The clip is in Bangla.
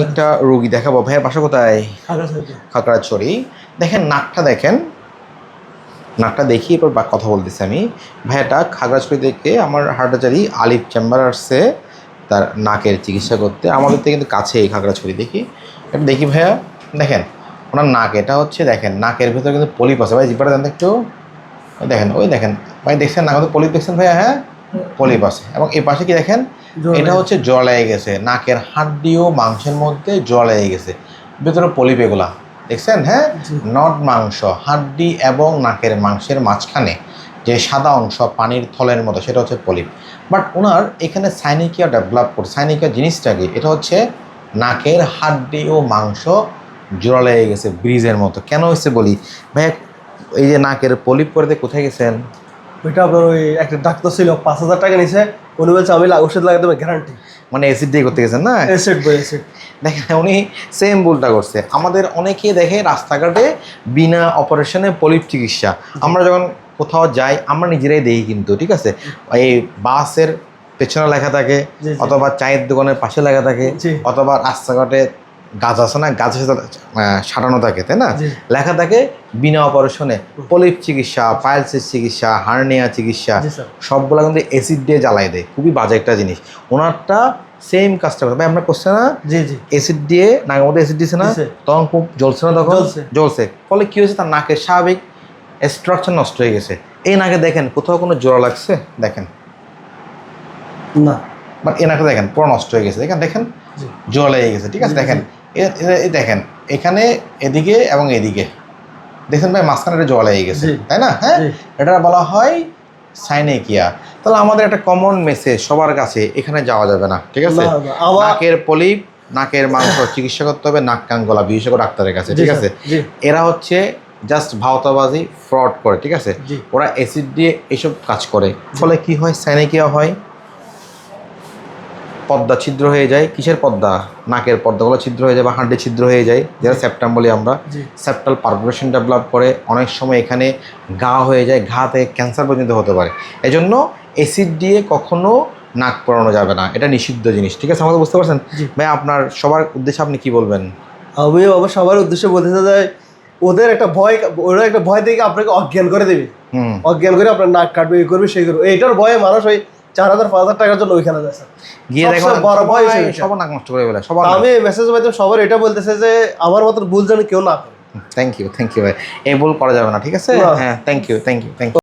একটা রোগী দেখাবো। ভাইয়ের বাসা কোথায়? খাগড়াছড়ি। দেখেন নাকটা দেখেন। নাকটা দেখি এরপর বা- কথা বলতেছি আমি। ভাইয়াটা খাগড়াছড়ি থেকে আমার হাটাচারি আলিফ চেম্বার আসছে তার নাকের চিকিৎসা করতে। আমাদের থেকে কিন্তু কাছে কাছেই খাগড়াছড়ি দেখি। এটা দেখি ভাইয়া। দেখেন ওনার নাক এটা হচ্ছে দেখেন নাকের ভেতরে কিন্তু পলিপ আছে। ভাই জিপাটা দেন একটু। দেখেন ওই দেখেন। ভাই দেখছেন নাকে পলিপ দেখছেন ভাইয়া হ্যাঁ। পলিপ আছে। এবং এই পাশে কি দেখেন? এটা হচ্ছে জল লেগে গেছে। নাকের হাড্ডি ও মাংসের মধ্যে জল লেগে গেছে। ভেতরে পলিপ এগুলা। দেখছেন? হ্যাঁ? নট মাংস হাড্ডি এবং নাকের মাংসের মাঝখানে যে সাদা অংশ পানির থলের মতো সেটা হচ্ছে পলিপ। বাট ওনার এখানে সাইনিকিয়া ডেভেলপ করছে সাইনিকিয়া জিনিসটা কি? এটা হচ্ছে নাকের হাড্ডি ও মাংস জোড়া লেগে গেছে ব্রিজের মতো। কেন হয়েছে বলি? ভাই এই যে নাকের পলিপ করে দিয়ে কোথায় গেছেন? ওইটা আপনার ওই একটা ডাক্তার ছিল পাঁচ হাজার টাকা নিছে উনি বলছে আমি ওষুধ লাগাতে হবে গ্যারান্টি মানে অ্যাসিড দিয়ে করতে গেছেন না? এসেট বই এসেট দেখেন উনি সেম ভুলটা করছে। আমাদের অনেকেই দেখে রাস্তাঘাটে বিনা অপারেশনে পলিপ চিকিৎসা। আমরা যখন কোথাও যাই আমরা নিজেরাই দেখি কিন্তু ঠিক আছে? এই বাসের পেছনে লেখা থাকে। অথবা চায়ের দোকানের পাশে লেখা থাকে অথবা রাস্তাঘাটে গাছ আছে না গাছের সাথে সাঁটানো থাকে তাই না? লেখা থাকে বিনা অপারেশনে পলিপ চিকিৎসা পাইলসের চিকিৎসা হার্নিয়া চিকিৎসা সবগুলো কিন্তু অ্যাসিড দিয়ে জ্বালাই দেয়। খুবই বাজে একটা জিনিস। ওনারটা সেম কাজটা করে ভাই আমরা করছে না? জি জি। অ্যাসিড দিয়ে নাকের মধ্যে অ্যাসিড দিছে না? তখন খুব জ্বলছে না তখন? জ্বলছে। ফলে কী হয়েছে? তার নাকের স্বাভাবিক স্ট্রাকচার নষ্ট হয়ে গেছে। এই নাকে দেখেন কোথাও কোনো জোড়া লাগছে? দেখেন। না। বাট এই নাকে দেখেন পুরো নষ্ট হয়ে গেছে। দেখেন দেখেন। জোড়া লেগে গেছে ঠিক আছে? দেখেন। এই দেখেন এখানে এদিকে এবং এদিকে। দেখছেন ভাই মাঝখানে একটা জোড়া লেগে গেছে তাই না? হ্যাঁ? এটা বলা হয় সাইনেকিয়া। তাহলে আমাদের একটা কমন মেসেজ সবার কাছে এখানে যাওয়া যাবে না ঠিক আছে? নাকের পলিপ নাকের মাংস চিকিৎসা করতে হবে নাক কান গলা বিশেষজ্ঞ ডাক্তারের কাছে ঠিক আছে? এরা হচ্ছে জাস্ট ভাওতাবাজি ফ্রড করে ঠিক আছে? ওরা অ্যাসিড দিয়ে এসব কাজ করে। ফলে কি হয়? সাইনেকিয়া হয়। পদ্মা ছিদ্র হয়ে যায়। কিসের পদ্মা? নাকের পর্দাগুলো ছিদ্র হয়ে যায় বা হাড্ডি ছিদ্র হয়ে যায়। যেটা সেপ্টাম বলি আমরা। সেপ্টাল পারফোরেশন ডেভেলপ করে অনেক সময় এখানে ঘা হয়ে যায় ঘা থেকে ক্যান্সার পর্যন্ত হতে পারে। এজন্য অ্যাসিড দিয়ে কখনো নাক পরানো যাবে না। এটা নিষিদ্ধ জিনিস। ঠিক আছে আমাকে বুঝতে পারছেন। ভাই আপনার সবার উদ্দেশ্যে আপনি কি বলবেন? আমি আবার সবার উদ্দেশ্যে বলতে চাই ওদের একটা ভয় ওরা একটা ভয় দেখে আপনাকে অজ্ঞান করে দেবে। অজ্ঞান করে আপনার নাক কাটবে এই করবে সেই করবে। এটার ভয়ে মানুষ ওই চার হাজার পাঁচ হাজার টাকার জন্য ওইখানে যায় স্যার। গিয়ে দেখো বড় ভয় সবার নাক নষ্ট করে বলে সবার আমি মেসেজ মাধ্যমে সবার এটা বলতেছে যে আমার মতন ভুল যেন কেউ না করে। থ্যাংক ইউ থ্যাংক ইউ ভাই। এই ভুল করা যাবে না ঠিক আছে। হ্যাঁ thank you thank you thank you